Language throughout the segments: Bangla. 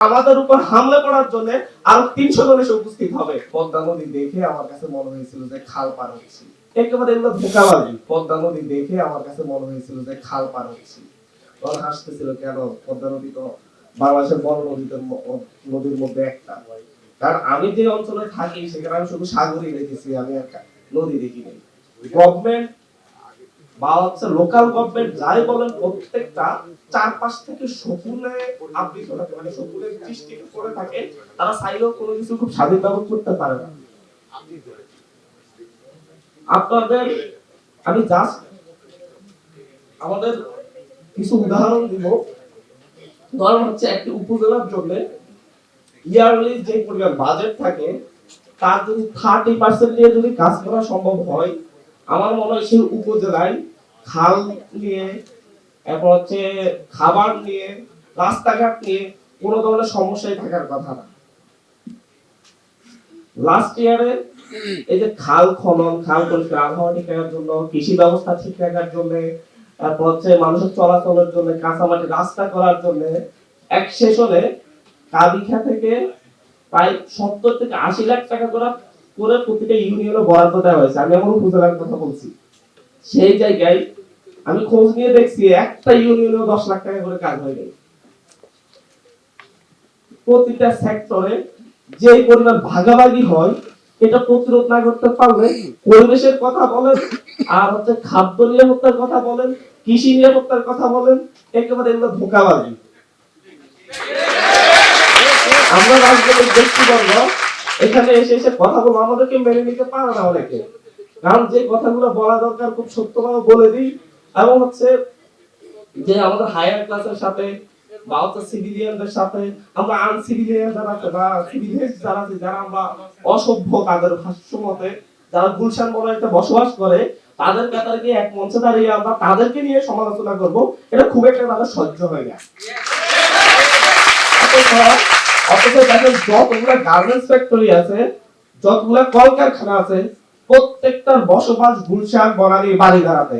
আমাদের উপর হামলা করার জন্য আরও তিনশো জন এসে উপস্থিত হবে। পদ্মা নদী দেখে আমার কাছে মনে হয়েছিল যে খাল পার হচ্ছি। একেবারে এগুলো ধোকাবাজি। পদ্মা নদী দেখে আমার কাছে মনে হয়েছিল যে খাল পার তখন হাসতেছিল, কেন? পদ্মা নদী তো বাংলাদেশের বড় নদীদের নদীর মধ্যে একটা। কারণ আমি যে অঞ্চলে থাকি, সেখানে আমি শুধু সাগরই দেখেছি, আমি কা- নদী দেখিনি। গভর্নমেন্ট বা হচ্ছে লোকাল গভর্নমেন্ট যাই বলেন, প্রত্যেকটা চারপাশ থেকে শকুনে আবৃত থাকে। মানে শকুনের সৃষ্টি করে থাকে, তারা চাইলেও কোনো কিছু খুব স্বাধীনভাবে করতে পারে না। আপনাদের, আমি জাস্ট আমাদের কিছু উদাহরণ দিব। ধরেন হচ্ছে একটি উপজেলার জন্য ইয়ারলি যে পরিমাণ বাজেট থাকে, তার যদি থার্টি পার্সেন্ট নিয়ে যদি কাজ করা সম্ভব হয়, আমার মনে হয় সেই উপজেলায় খাল নিয়ে, এরপর হচ্ছে খাবার নিয়ে, রাস্তাঘাট নিয়ে, কোনো ধরনের সমস্যায় থাকার কথা না। লাস্ট ইয়ারে এই যে খাল খনন, খাল পরিষ্কার, আবহাওয়া ঠিক রাখার জন্য, কৃষি ব্যবস্থা ঠিক রাখার জন্য তারপর হচ্ছে মানুষের চলাচলের জন্য, কাঁচামাটি রাস্তা করার জন্য, এক সেশনে কাবিখা থেকে প্রায় সত্তর থেকে আশি লাখ টাকা করে করে প্রতিটা ইউনিয়নে বরাদ্দ দেওয়া হয়েছে। আমি আমার উপজেলার কথা বলছি। সেই জায়গায় আমি খোঁজ নিয়ে দেখছি একটা ইউনিয়নে দশ লাখ টাকা করে কাজ হয়ে গেছে প্রতিটা সেক্টরে যে পরিমাণ ভাগাভাগি হয়, এটা প্রতিরোধ না করতে পারলে পরিবেশের কথা বলেন, আর হচ্ছে খাদ্য নিরাপত্তার কথা বলেন, কৃষি নিরাপত্তার কথা বলেন, একেবারে এগুলো ধোকাবাজি। আমরা রাজনৈতিক ব্যক্তিবর্গ, এখানে এসে এসে কথা বলব, আমাদেরকে মেনে নিতে পারে না অনেকে। কারণ যে কথাগুলো বলা দরকার খুব সত্যভাবে বলে দিই। এবং হচ্ছে যে আমাদের হায়ার ক্লাসের সাথে বা হচ্ছে সিভিলিয়ানদের সাথে, আমরা যারা বা সিভিলিয়ান যারা আছে, যারা আমরা অসভ্য তাদের ভাষ্য মতে, যারা গুলশান বসবাস করে, তাদের কাতারে গিয়ে এক মঞ্চে দাঁড়িয়ে আমরা তাদেরকে নিয়ে সমালোচনা করব। এটা খুব একটা তাদের সহ্য হয় না। অথচ দেখেন যতগুলো গার্মেন্টস ফ্যাক্টরি আছে, যতগুলো কলকারখানা আছে প্রত্যেকটার বসবাস গুলশান বনানী বাড়ি দাঁড়াতে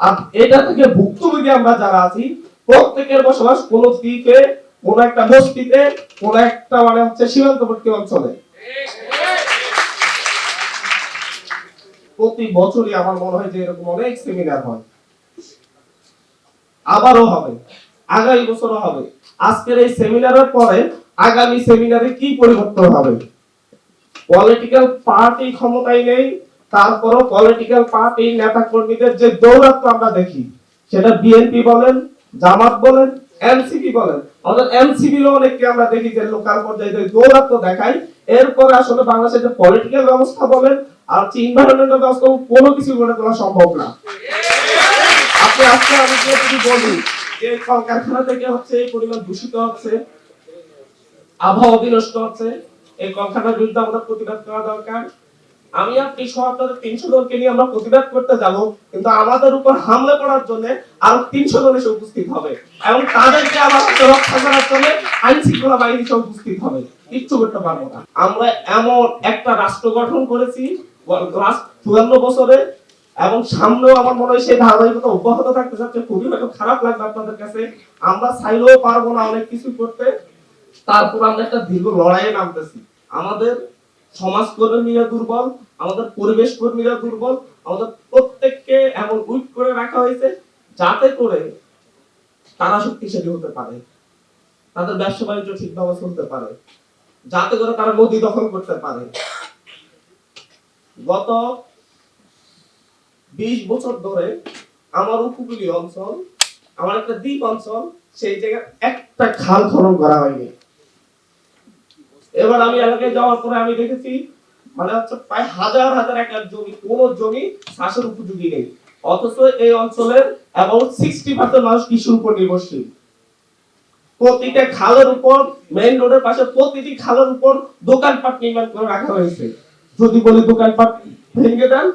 আর এটা থেকে ভুক্তভোগী আমরা যারা আছি, প্রত্যেকের বসবাস কোন দ্বীপে, কোন একটা বস্তিতে কোন একটা মানে হচ্ছে সীমান্তবর্তী অঞ্চলে। প্রতি বছরই আমার মনে হয় যে এরকম অনেক সেমিনার হয়। আবারও হবে। আগামী বছরও হবে। আজকের এই সেমিনারের পরে আগামী সেমিনারে কি পরিবর্তন হবে? পলিটিক্যাল পার্টি ক্ষমতায় নেই তারপরও পলিটিক্যাল পার্টি নেতা কর্মীদের যে দৌরাত্ম আমরা দেখি, সেটা বিএনপি বলেন, জামাত বলেন এনসিপি বলেন। আমাদের এনসিপি অনেককে আমরা দেখি যে লোকাল পর্যায়ে যে দৌরাত্ম দেখায়। এরপরে আসলে বাংলাদেশের যে পলিটিক্যাল ব্যবস্থা বলেন আর হচ্ছে ইনভায়রনমেন্টাল ব্যবস্থা কোনো কিছু গড়ে তোলা সম্ভব না। আপনি আজকে আমি যে যদি বলি যে কলকারখানা থেকে হচ্ছে এই পরিমাণ দূষিত হচ্ছে, আবহাওয়া বিনষ্ট হচ্ছে, এই কলকারখানার বিরুদ্ধে আমাদের প্রতিবাদ করা দরকার। আমি আপনি সহ আপনাদের তিনশো জনকে নিয়ে আমরা প্রতিবাদ করতে যাব, কিন্তু আমাদের উপর হামলা করার জন্য আরও তিনশো জন এসে উপস্থিত হবে। এবং তাদেরকে আবার রক্ষা করার জন্য আইন শৃঙ্খলা বাহিনী সহ উপস্থিত হবে। কিচ্ছু করতে পারব না। আমরা এমন একটা রাষ্ট্র গঠন করেছি চুয়ান্ন বছরে, এবং সামনেও আমার মনে হয় সেই ধারাবাহিকতা অব্যাহত থাকতে যাচ্ছে। খুবই হয়তো খারাপ লাগবে আপনাদের কাছে। আমরা চাইলেও পারব না অনেক কিছু করতে। তারপর আমরা একটা দীর্ঘ লড়াইয়ে নামতেছি। আমাদের সমাজ কর্মীরা দুর্বল, আমাদের পরিবেশ কর্মীরা দুর্বল, আমাদের প্রত্যেককে এমন উইক করে রাখা হয়েছে যাতে করে তারা শক্তিশালী হতে পারে। তাদের ব্যবসা বাণিজ্য ঠিকভাবে চলতে পারে। যাতে করে তারা নদী দখল করতে পারে। গত বিশ বছর ধরে আমার উপকূলীয় অঞ্চল, আমার একটা দ্বীপ অঞ্চল, সেই জায়গায় একটা খাল খনন করা হয়নি। এবার আমি এলাকায় যাওয়ার পরে আমি দেখেছি মানে হচ্ছে প্রায় হাজার হাজার একর জমি, কোন জমি চাষের উপযোগী নেই। অথচ এই অঞ্চলের অ্যাবাউট সিক্সটি পার্সেন্ট মানুষ কৃষির উপর নির্ভরশীল। প্রতিটা খালের উপর মেইন রোডের পাশে প্রতিটি খালের উপর দোকানপাট নির্মাণ করে রাখা হয়েছে। যদি বলি দোকানপাট ভেঙে দেন,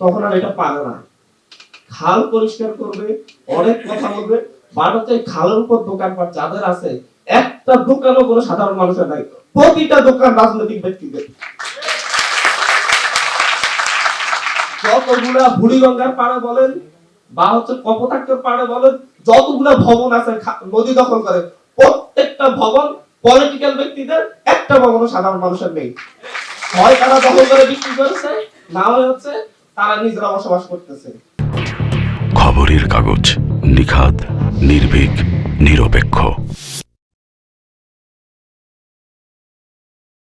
তখন আর এটা পারে না। খাল পরিষ্কার করবে, অনেক কথা বলবে এই খালের উপর দোকানপাট যাদের আছে, একটা দোকানও কোনো সাধারণ মানুষের নাই। প্রতিটা দোকান রাজনৈতিক ব্যক্তিদের। যতগুলা বুড়িগঙ্গার পাড়ে বলেন, বা হচ্ছে কপোতাক্ষের পাড়ে বলেন, যতগুলা ভবন আছে নদী দখল করে, প্রত্যেকটা ভবন পলিটিক্যাল ব্যক্তিদের, একটা ভবনও সাধারণ মানুষের নেই। হয় তারা দখল করে বিক্রি করেছে, না হয় হচ্ছে তারা নিজেরা বসবাস করতেছে। খবরের কাগজ নিখাত নির্ভীক, নিরপেক্ষ।